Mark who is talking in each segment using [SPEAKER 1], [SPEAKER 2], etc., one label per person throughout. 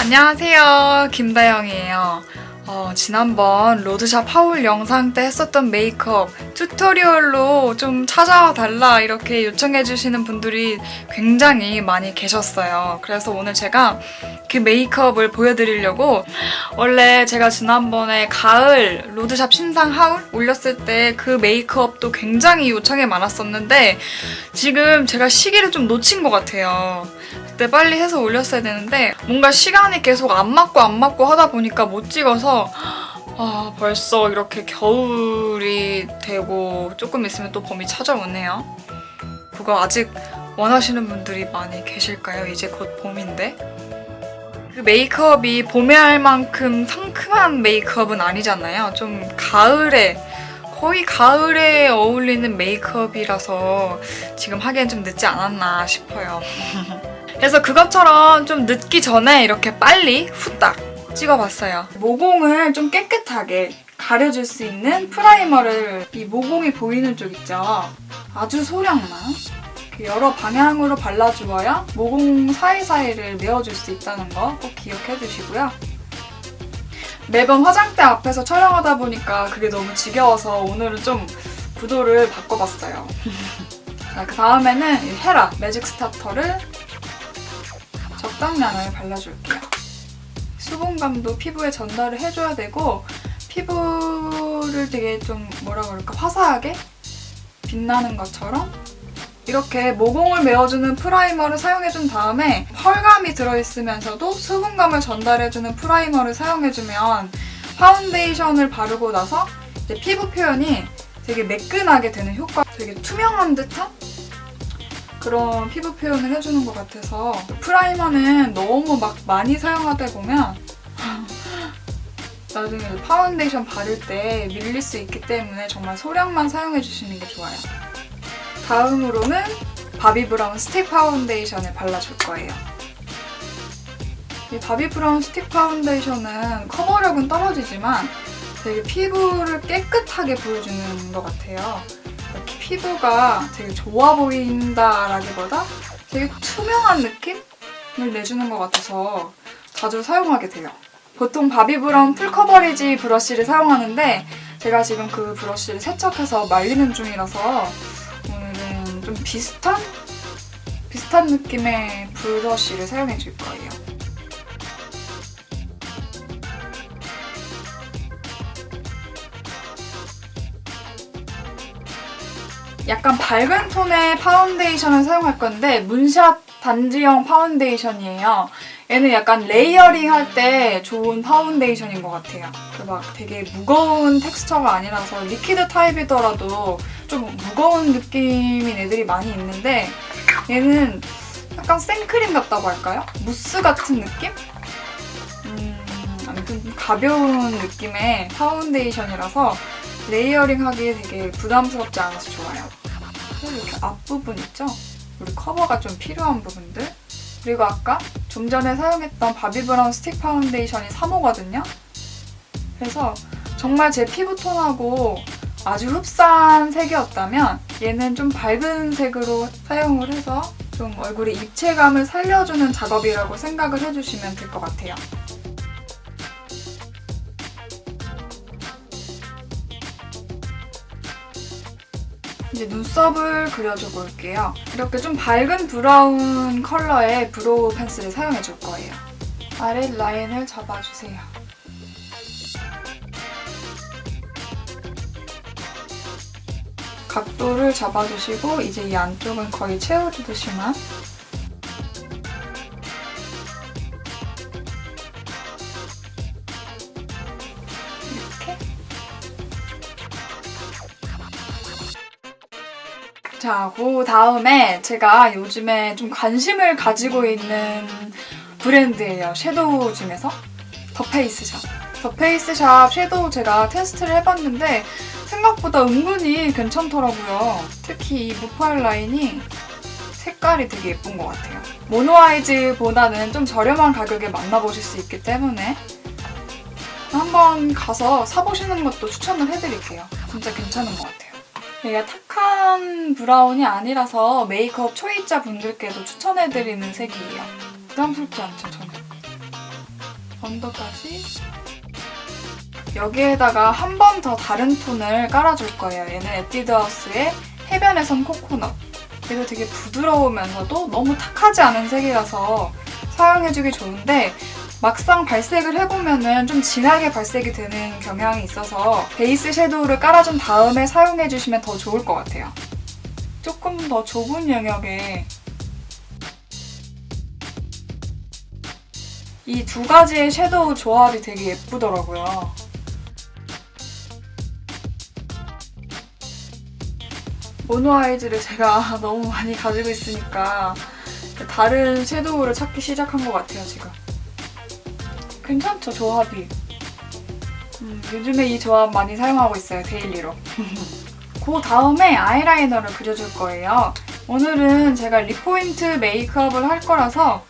[SPEAKER 1] 안녕하세요. 김다영이에요. 어, 지난번 로드샵 하울 영상 때 했었던 메이크업 튜토리얼로 좀 찾아와 달라 이렇게 요청해 주시는 분들이 굉장히 많이 계셨어요. 그래서 오늘 제가 그 메이크업을 보여드리려고 원래 제가 지난번에 가을 로드샵 신상 하울 올렸을 때 그 메이크업도 굉장히 요청이 많았었는데 지금 제가 시기를 좀 놓친 것 같아요. 그때 빨리 해서 올렸어야 되는데 뭔가 시간이 계속 안 맞고 안 맞고 하다 보니까 못 찍어서 아 벌써 이렇게 겨울이 되고 조금 있으면 또 봄이 찾아오네요. 그거 아직 원하시는 분들이 많이 계실까요? 이제 곧 봄인데. 그 메이크업이 봄에 할 만큼 상큼한 메이크업은 아니잖아요. 좀 가을에 거의 가을에 어울리는 메이크업이라서 지금 하기엔 좀 늦지 않았나 싶어요. 그래서 그것처럼 좀 늦기 전에 이렇게 빨리 후딱 찍어봤어요. 모공을 좀 깨끗하게 가려줄 수 있는 프라이머를 이 모공이 보이는 쪽 있죠. 아주 소량만 이렇게 여러 방향으로 발라주어야 모공 사이사이를 메워줄 수 있다는 거 꼭 기억해 주시고요. 매번 화장대 앞에서 촬영하다 보니까 그게 너무 지겨워서 오늘은 좀 구도를 바꿔봤어요. 자, 그 다음에는 이 헤라 매직 스타터를 적당량을 발라줄게요. 수분감도 피부에 전달을 해줘야 되고 피부를 되게 좀 뭐라 그럴까 화사하게 빛나는 것처럼 이렇게 모공을 메워주는 프라이머를 사용해준 다음에 펄감이 들어있으면서도 수분감을 전달해주는 프라이머를 사용해주면 파운데이션을 바르고 나서 피부 표현이 되게 매끈하게 되는 효과, 되게 투명한 듯한 그런 피부 표현을 해주는 것 같아서 프라이머는 너무 막 많이 사용하다 보면 나중에 파운데이션 바를 때 밀릴 수 있기 때문에 정말 소량만 사용해 주시는 게 좋아요. 다음으로는 바비 브라운 스틱 파운데이션을 발라줄 거예요. 이 바비 브라운 스틱 파운데이션은 커버력은 떨어지지만 되게 피부를 깨끗하게 보여주는 것 같아요. 피부가 되게 좋아 보인다라기보다 되게 투명한 느낌을 내주는 것 같아서 자주 사용하게 돼요. 보통 바비 브라운 풀 커버리지 브러쉬를 사용하는데 제가 지금 그 브러쉬를 세척해서 말리는 중이라서 오늘은 좀 비슷한 비슷한 느낌의 브러쉬를 사용해 줄 거예요. 약간 밝은 톤의 파운데이션을 사용할 건데 문샷 단지형 파운데이션이에요. 얘는 약간 레이어링 할 때 좋은 파운데이션인 것 같아요. 그 막 되게 무거운 텍스처가 아니라서 리퀴드 타입이더라도 좀 무거운 느낌인 애들이 많이 있는데 얘는 약간 생크림 같다고 할까요? 무스 같은 느낌? 음, 아무튼 가벼운 느낌의 파운데이션이라서 레이어링 하기에 되게 부담스럽지 않아서 좋아요. 그리고 이렇게 앞부분 있죠? 우리 커버가 좀 필요한 부분들. 그리고 아까 좀 전에 사용했던 바비 브라운 스틱 파운데이션이 3호거든요. 그래서 정말 제 피부톤하고 아주 흡사한 색이었다면 얘는 좀 밝은 색으로 사용을 해서 좀 얼굴의 입체감을 살려주는 작업이라고 생각을 해주시면 될 것 같아요. 이제 눈썹을 그려주고 올게요. 이렇게 좀 밝은 브라운 컬러의 브로우 펜슬을 사용해 줄 거예요. 아래 라인을 잡아주세요. 각도를 잡아주시고 이제 이 안쪽은 거의 채워주듯이만 자, 그 다음에 제가 요즘에 좀 관심을 가지고 있는 브랜드예요. 섀도우 중에서 더 페이스샵. 더 페이스샵 섀도우 제가 테스트를 해봤는데 생각보다 은근히 괜찮더라고요. 특히 이 무파일 라인이 색깔이 되게 예쁜 것 같아요. 모노아이즈보다는 좀 저렴한 가격에 만나보실 수 있기 때문에 한번 가서 사보시는 것도 추천을 해드릴게요. 진짜 괜찮은 것 같아요. 얘가 탁한 브라운이 아니라서 메이크업 초이자 분들께도 추천해드리는 색이에요. 부담스럽지 않죠, 저는. 언더까지 여기에다가 한 번 더 다른 톤을 깔아줄 거예요. 얘는 에뛰드하우스의 해변에선 코코넛. 얘도 되게 부드러우면서도 너무 탁하지 않은 색이라서 사용해주기 좋은데 막상 발색을 해보면은 좀 진하게 발색이 되는 경향이 있어서 베이스 섀도우를 깔아준 다음에 사용해주시면 더 좋을 것 같아요. 조금 더 좁은 영역에 이 두 가지의 섀도우 조합이 되게 예쁘더라고요. 모노 아이즈를 제가 너무 많이 가지고 있으니까 다른 섀도우를 찾기 시작한 것 같아요, 지금. 괜찮죠, 조합이. 음, 요즘에 이 조합 많이 사용하고 있어요, 데일리로. 그 다음에 아이라이너를 그려줄 거예요. 오늘은 제가 립포인트 메이크업을 할 거라서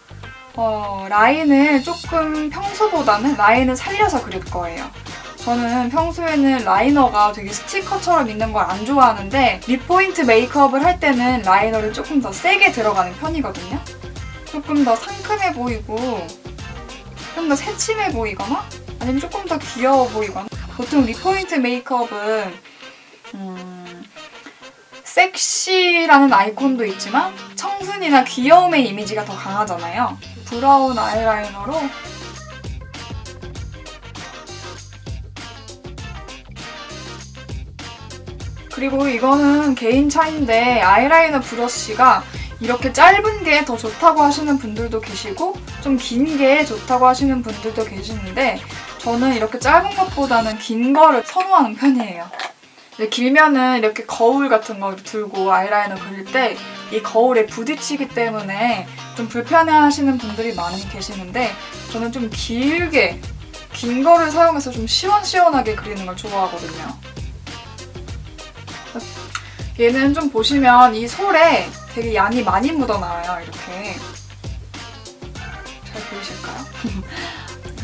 [SPEAKER 1] 어, 라인을 조금 평소보다는 라인을 살려서 그릴 거예요. 저는 평소에는 라이너가 되게 스티커처럼 있는 걸 안 좋아하는데 립포인트 메이크업을 할 때는 라이너를 조금 더 세게 들어가는 편이거든요. 조금 더 상큼해 보이고 좀 더 새침해 보이거나 아니면 조금 더 귀여워 보이거나 보통 립포인트 메이크업은 음, 섹시라는 아이콘도 있지만 청순이나 귀여움의 이미지가 더 강하잖아요. 브라운 아이라이너로 그리고 이거는 개인 차인데 아이라이너 브러쉬가 이렇게 짧은 게 더 좋다고 하시는 분들도 계시고 좀 긴 게 좋다고 하시는 분들도 계시는데 저는 이렇게 짧은 것보다는 긴 거를 선호하는 편이에요. 길면은 이렇게 거울 같은 거 들고 아이라이너 그릴 때 이 거울에 부딪히기 때문에 좀 불편해 하시는 분들이 많이 계시는데 저는 좀 길게 긴 거를 사용해서 좀 시원시원하게 그리는 걸 좋아하거든요. 얘는 좀 보시면 이 솔에 되게 양이 많이 묻어나와요, 이렇게.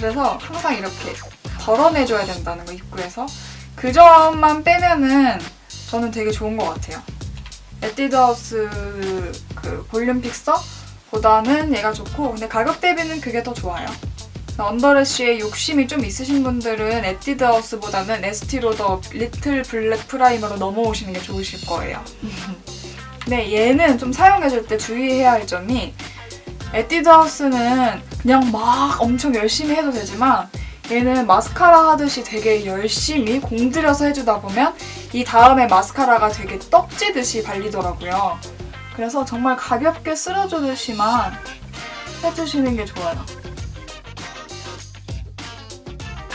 [SPEAKER 1] 그래서 항상 이렇게 덜어내줘야 된다는 거, 입구에서. 그 점만 빼면은 저는 되게 좋은 것 같아요. 에뛰드하우스 그 볼륨 픽서보다는 얘가 좋고, 근데 가격 대비는 그게 더 좋아요. 언더래쉬에 욕심이 좀 있으신 분들은 에뛰드하우스보다는 에스티로더 리틀 블랙 프라이머로 넘어오시는 게 좋으실 거예요. 네, 얘는 좀 사용해줄 때 주의해야 할 점이 에뛰드하우스는 그냥 막 엄청 열심히 해도 되지만 얘는 마스카라 하듯이 되게 열심히 공들여서 해주다 보면 이 다음에 마스카라가 되게 떡지듯이 발리더라고요. 그래서 정말 가볍게 쓸어주듯이만 해주시는 게 좋아요.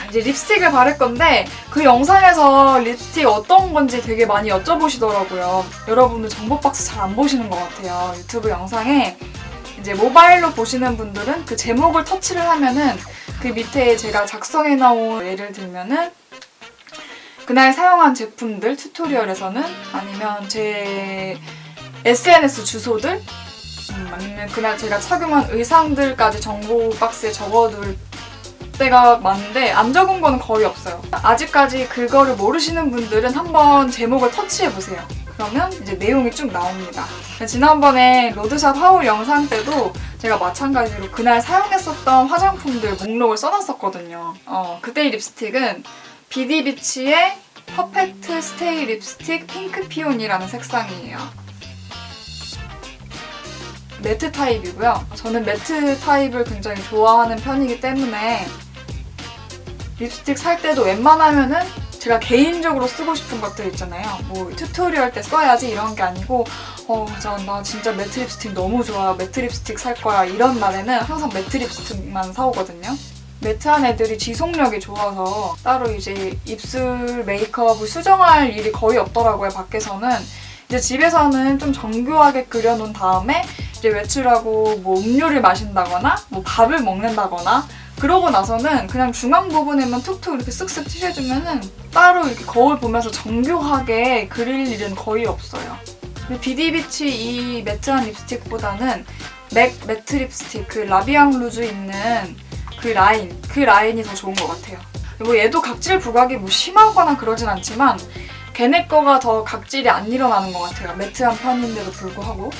[SPEAKER 1] 이제 립스틱을 바를 건데 그 영상에서 립스틱 어떤 건지 되게 많이 여쭤보시더라고요. 여러분들 정보 박스 잘 안 보시는 것 같아요. 유튜브 영상에 이제 모바일로 보시는 분들은 그 제목을 터치를 하면은 그 밑에 제가 작성해 놓은 예를 들면은 그날 사용한 제품들 튜토리얼에서는 아니면 제 SNS 주소들 음, 아니면 그날 제가 착용한 의상들까지 정보 박스에 적어둘 때가 많은데 안 적은 거는 거의 없어요. 아직까지 그거를 모르시는 분들은 한번 제목을 터치해 보세요. 그러면 이제 내용이 쭉 나옵니다. 지난번에 로드샵 하울 영상 때도 제가 마찬가지로 그날 사용했었던 화장품들 목록을 써놨었거든요. 어, 그때의 립스틱은 비디비치의 퍼펙트 스테이 립스틱 핑크 피온이라는 색상이에요. 매트 타입이고요. 저는 매트 타입을 굉장히 좋아하는 편이기 때문에 립스틱 살 때도 웬만하면은 제가 개인적으로 쓰고 싶은 것들 있잖아요. 뭐 튜토리얼 때 써야지 이런 게 아니고 어, 저, 나 진짜 매트 립스틱 너무 좋아요. 매트 립스틱 살 거야. 이런 날에는 항상 매트 립스틱만 사오거든요. 매트한 애들이 지속력이 좋아서 따로 이제 입술 메이크업을 수정할 일이 거의 없더라고요. 밖에서는. 이제 집에서는 좀 정교하게 그려놓은 다음에 이제 외출하고 뭐 음료를 마신다거나 뭐 밥을 먹는다거나 그러고 나서는 그냥 중앙 부분에만 툭툭 이렇게 쓱쓱 칠해주면은 따로 이렇게 거울 보면서 정교하게 그릴 일은 거의 없어요. 근데 비디비치 이 매트한 립스틱보다는 맥 매트 립스틱 그 라비앙 루즈 있는 그 라인 그 라인이 더 좋은 것 같아요. 뭐 얘도 각질 부각이 뭐 심하거나 그러진 않지만 걔네 거가 더 각질이 안 일어나는 것 같아요. 매트한 편인데도 불구하고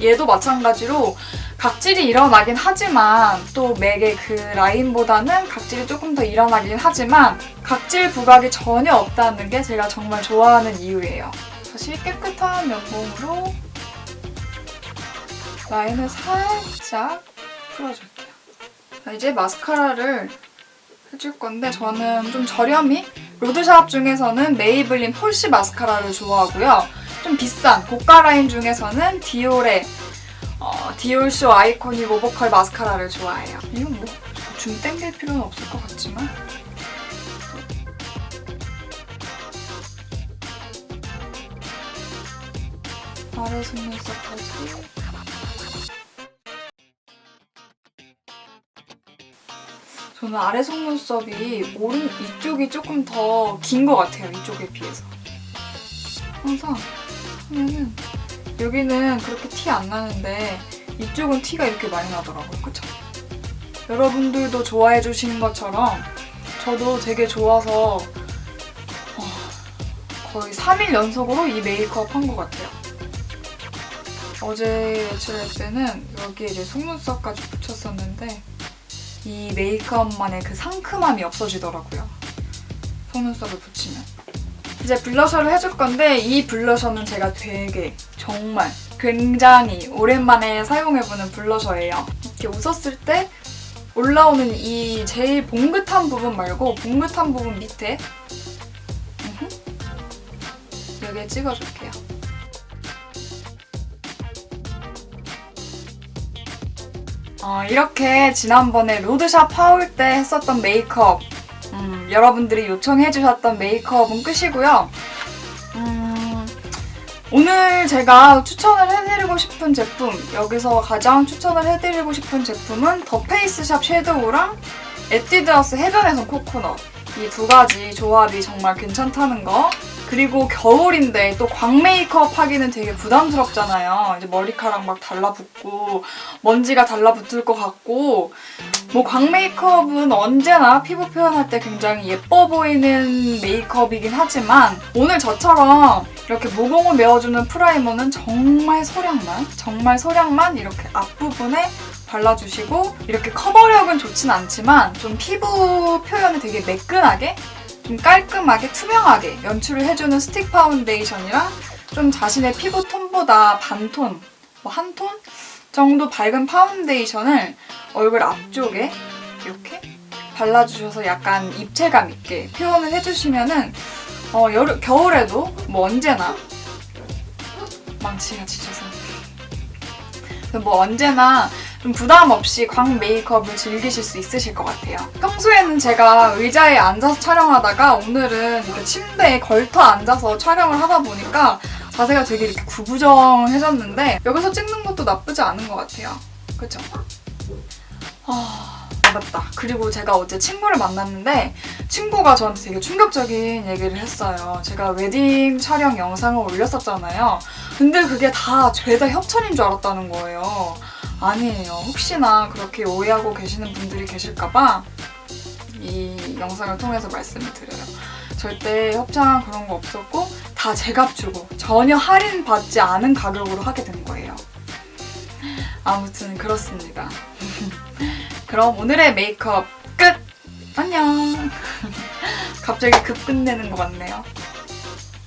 [SPEAKER 1] 얘도 마찬가지로 각질이 일어나긴 하지만 또 맥의 그 라인보다는 각질이 조금 더 일어나긴 하지만 각질 부각이 전혀 없다는 게 제가 정말 좋아하는 이유예요. 다시 깨끗한 면봉으로 라인을 살짝 풀어줄게요. 자, 이제 마스카라를 해줄 건데 저는 좀 저렴이 로드샵 중에서는 메이블린 폴시 마스카라를 좋아하고요. 좀 비싼 고가 라인 중에서는 디올의 어, 디올쇼 아이코닉 오버컬 마스카라를 좋아해요. 이건 뭐 줌 땡길 필요는 없을 것 같지만 아래 속눈썹까지 저는 아래 속눈썹이 오른 이쪽이 조금 더 긴 것 같아요. 이쪽에 비해서. 항상 하면은 여기는 그렇게 티 안 나는데 이쪽은 티가 이렇게 많이 나더라고요. 그쵸? 여러분들도 좋아해 주시는 것처럼 저도 되게 좋아서 어, 거의 3일 연속으로 이 메이크업 한 것 같아요. 어제 외출할 때는 여기에 이제 속눈썹까지 붙였었는데 이 메이크업만의 그 상큼함이 없어지더라고요. 속눈썹을 붙이면. 이제 블러셔를 해줄 건데 이 블러셔는 제가 되게 정말 굉장히 오랜만에 사용해보는 블러셔예요. 이렇게 웃었을 때 올라오는 이 제일 봉긋한 부분 말고 봉긋한 부분 밑에. 여기에 찍어줄게요. 어, 이렇게 지난번에 로드샵 파울 때 했었던 메이크업 음, 여러분들이 요청해주셨던 메이크업은 끝이고요. 음, 오늘 제가 추천을 해드리고 싶은 제품 여기서 가장 추천을 해드리고 싶은 제품은 더 페이스샵 섀도우랑 에뛰드하우스 해변에서 코코넛 이 두 가지 조합이 정말 괜찮다는 거 그리고 겨울인데 또 광 메이크업 하기는 되게 부담스럽잖아요. 이제 머리카락 막 달라붙고 먼지가 달라붙을 것 같고 뭐 광 메이크업은 언제나 피부 표현할 때 굉장히 예뻐 보이는 메이크업이긴 하지만 오늘 저처럼 이렇게 모공을 메워주는 프라이머는 정말 소량만 정말 소량만 이렇게 앞부분에 발라주시고 이렇게 커버력은 좋진 않지만 좀 피부 표현을 되게 매끈하게 좀 깔끔하게 투명하게 연출을 해주는 스틱 파운데이션이랑 좀 자신의 피부 톤보다 반톤, 뭐 한 톤 정도 밝은 파운데이션을 얼굴 앞쪽에 이렇게 발라주셔서 약간 입체감 있게 표현을 해주시면은 어, 여름, 겨울에도 뭐 언제나 망치가 지쳐서 뭐 언제나 좀 부담 없이 광 메이크업을 즐기실 수 있으실 것 같아요. 평소에는 제가 의자에 앉아서 촬영하다가 오늘은 이렇게 침대에 걸터 앉아서 촬영을 하다 보니까 자세가 되게 이렇게 구부정해졌는데 여기서 찍는 것도 나쁘지 않은 것 같아요. 그쵸? 아, 맞다. 그리고 제가 어제 친구를 만났는데 친구가 저한테 되게 충격적인 얘기를 했어요. 제가 웨딩 촬영 영상을 올렸었잖아요. 근데 그게 다 죄다 협찬인 줄 알았다는 거예요. 아니에요. 혹시나 그렇게 오해하고 계시는 분들이 계실까봐 이 영상을 통해서 말씀을 드려요. 절대 협찬 그런 거 없었고 다 제값 주고 전혀 할인 받지 않은 가격으로 하게 된 거예요. 아무튼 그렇습니다. 그럼 오늘의 메이크업 끝! 안녕! 갑자기 급 끝내는 것 같네요.